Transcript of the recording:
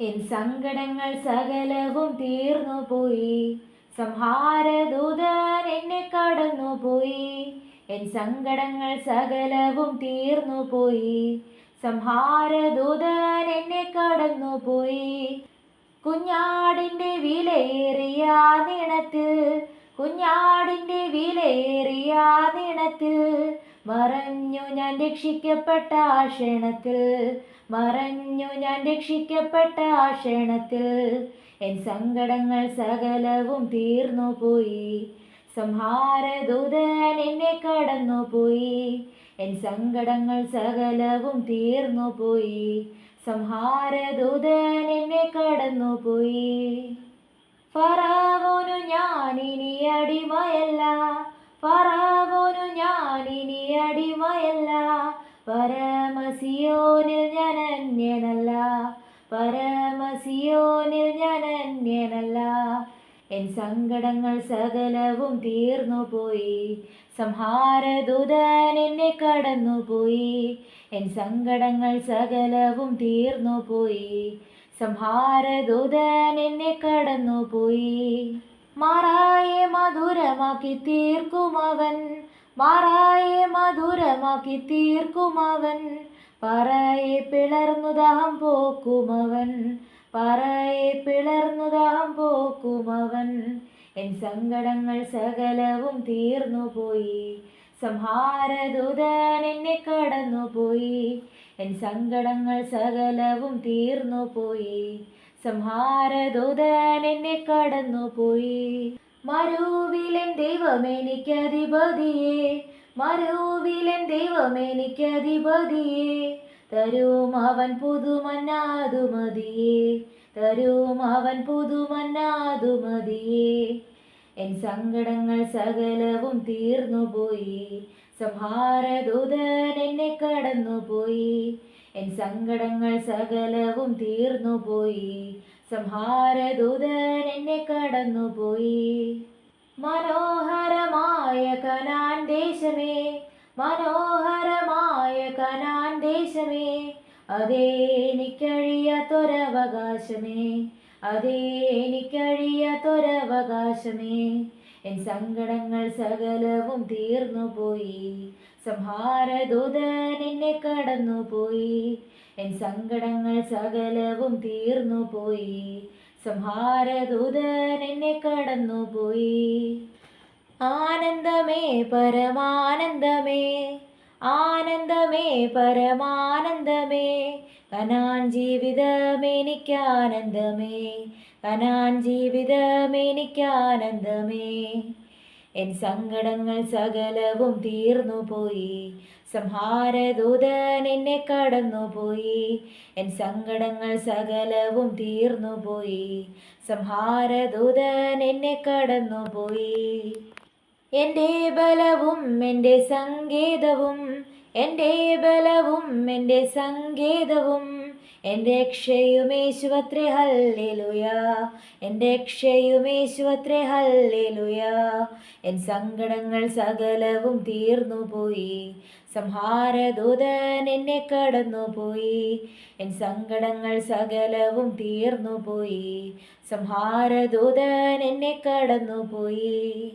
N സങ്കടങ്ങൾ സകലവും തീർന്നുപോയി സംഹാരദൂതൻ എന്നെ കടന്നുപോയി എൻ സങ്കടങ്ങൾ സകലവും തീർന്നുപോയി സംഹാരദൂതൻ എന്നെ കടന്നുപോയി കുഞ്ഞാടിന്റെ വിലയേറിയ നിണത്തിൽ കുഞ്ഞാടിന്റെ വിലയേറിയ നിണത്തിൽ മറഞ്ഞു ഞാൻ രക്ഷിക്കപ്പെട്ട ക്ഷണത്തിൽ മറഞ്ഞു ഞാൻ രക്ഷിക്കപ്പെട്ട ആ ക്ഷണത്തിൽ എൻ സങ്കടങ്ങൾ സകലവും തീർന്നു പോയി. സംഹാരദൂതൻ എന്നെ കടന്നു പോയി. എൻ സങ്കടങ്ങൾ സകലവും തീർന്നു പോയി. സംഹാരദൂതൻ എന്നെ കടന്നു പോയി. ഫറാവോനു ഇനി അടിമയല്ല. ഫറാവോനു ഇനി അടിമയല്ല. പരമസിയോനിൽ ഞാൻ അന്യനല്ല. പരമസിയോനിൽ ഞാൻ അന്യനല്ല. എൻ സങ്കടങ്ങൾ സകലവും തീർന്നുപോയി സംഹാരദൂതൻ എന്നെ കടന്നുപോയി എൻ സങ്കടങ്ങൾ സകലവും തീർന്നുപോയി സംഹാരദൂതൻ എന്നെ കടന്നുപോയി മാറായെ മധുരമാക്കി തീർക്കുമവൻ മാറായെ മധുരമാക്കി തീർക്കുമവൻ പറയെ പിളർന്നു ദാഹം പോക്കുമവൻ പറയെ പിളർന്നു ദാഹം പോക്കുമവൻ. എൻ സങ്കടങ്ങൾ സകലവും തീർന്നുപോയി സംഹാരദൂതൻ എന്നെ കടന്നുപോയി എൻ സങ്കടങ്ങൾ സകലവും തീർന്നുപോയി സംഹാരദൂതൻ എന്നെ കടന്നുപോയി മരുവിലൻ ദൈവമെനിക്കധിപതിയെ മരുവിലൻ ദൈവമെനിക്കധിപതിയെ തരും അവൻ പുതുമന്നാതു പുതുമന്നാതുമതിയെ. തരും അവൻ പുതുമന്നാതു പുതുമന്നാതുമതിയെ. എൻ സങ്കടങ്ങൾ സകലവും തീർന്നുപോയി. സംഹാരദൂതൻ എന്നെ കടന്നുപോയി. എൻ സങ്കടങ്ങൾ സകലവും തീർന്നുപോയി. സംഹാരദൂതൻ എന്നെ കടന്നുപോയി. മനോഹരമായ കനാൻ ദേശമേ മനോഹരമായ കനാൻ ദേശമേ അതേ എനിക്കഴിയാത്തൊരവകാശമേ അതേ എനിക്കഴിയാത്തൊരവകാശമേ എൻ സങ്കടങ്ങൾ സകലവും തീർന്നുപോയി സംഹാരദൂതൻ എന്നെ കടന്നുപോയി. എൻ സങ്കടങ്ങൾ സകലവും തീർന്നുപോയി സംഹാരദൂതൻ എന്നെ കടന്നുപോയി. ആനന്ദമേ പരമാനന്ദമേ ആനന്ദമേ പരമാനന്ദമേ കനാൻ ജീവിതമെനിക്കാനന്ദമേ കനാൻ ജീവിതമെനിക്കാനന്ദമേ എൻ സങ്കടങ്ങൾ സകലവും തീർന്നു പോയി സംഹാരദൂതൻ എന്നെ കടന്നുപോയി എൻ സങ്കടങ്ങൾ സകലവും തീർന്നു പോയി സംഹാരദൂതൻ എന്നെ കടന്നുപോയി എന്റെ ബലവും എന്റെ സങ്കേതവും എന്റെ ബലവും എന്റെ സങ്കേതവും എന്റെ ക്ഷയുമേശുവത്രേ ഹല്ലേലുയ. എന്റെ ക്ഷയുമേശുവത്രേ ഹല്ലേലുയ. എൻ സങ്കടങ്ങൾ സകലവും തീർന്നു പോയി. സംഹാരദൂതൻ എന്നെ കടന്നുപോയി എൻ സങ്കടങ്ങൾ സകലവും തീർന്നു പോയി. സംഹാരദൂതൻ എന്നെ കടന്നുപോയി